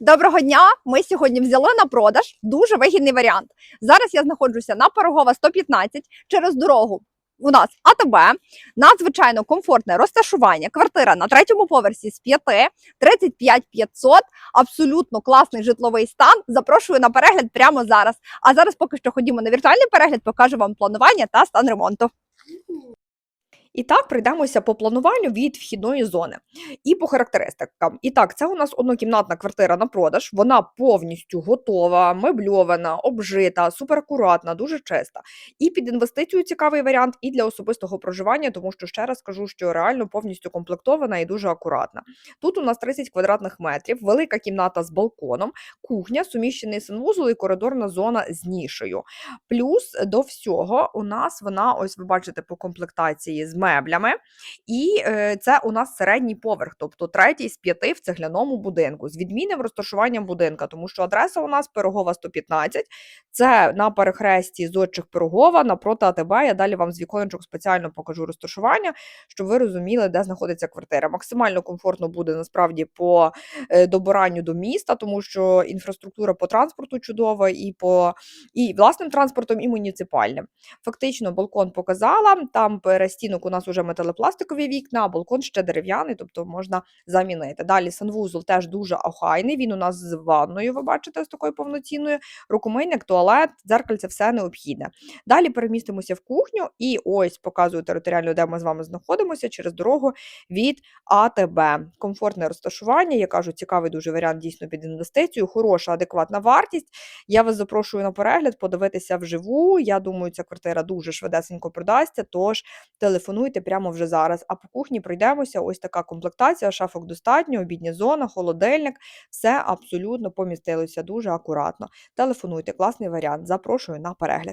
Доброго дня! Ми сьогодні взяли на продаж дуже вигідний варіант. Зараз я знаходжуся на Пирогова 115 через дорогу. У нас АТБ, надзвичайно комфортне розташування. Квартира на третьому поверсі з 5, 35 500, абсолютно класний житловий стан. Запрошую на перегляд прямо зараз. А зараз поки що ходімо на віртуальний перегляд, покажу вам планування та стан ремонту. І так, пройдемося по плануванню від вхідної зони і по характеристикам. І так, це у нас однокімнатна квартира на продаж. Вона повністю готова, мебльована, обжита, суперакуратна, дуже чиста. І під інвестицію цікавий варіант, і для особистого проживання, тому що ще раз кажу, що реально повністю комплектована і дуже акуратна. Тут у нас 30 квадратних метрів, велика кімната з балконом, кухня, суміщений санвузол і коридорна зона з нішею. Плюс до всього у нас вона, ось ви бачите, по комплектації з меблями. І е, це у нас середній поверх, тобто третій з п'яти в цегляному будинку. З відмінним розташуванням будинка, тому що адреса у нас Пирогова 115. Це на перехресті зодчих Пирогова напроти АТБ. Я далі вам з віконечок спеціально покажу розташування, щоб ви розуміли, де знаходиться квартира. Максимально комфортно буде насправді по е, добиранню до міста, тому що інфраструктура по транспорту чудова, і по і власним транспортом, і муніципальним. Фактично, балкон показала. Там перестінок у нас уже металопластикові вікна, а балкон ще дерев'яний, тобто можна замінити. Далі санвузол теж дуже охайний. Він у нас з ванною, ви бачите, з такою повноцінною. Рукомийник, туалет, дзеркальце, все необхідне. Далі перемістимося в кухню, і ось показую територіально, де ми з вами знаходимося через дорогу від АТБ. Комфортне розташування. Я кажу, цікавий дуже варіант дійсно під інвестицію, хороша, адекватна вартість. Я вас запрошую на перегляд, подивитися вживу. Я думаю, ця квартира дуже швидесенько продасться. Тож телефонуйте прямо вже зараз. А по кухні пройдемося. Ось така комплектація, шафок достатньо, обідня зона, холодильник. Все абсолютно помістилося дуже акуратно. Телефонуйте, класний варіант. Запрошую на перегляд.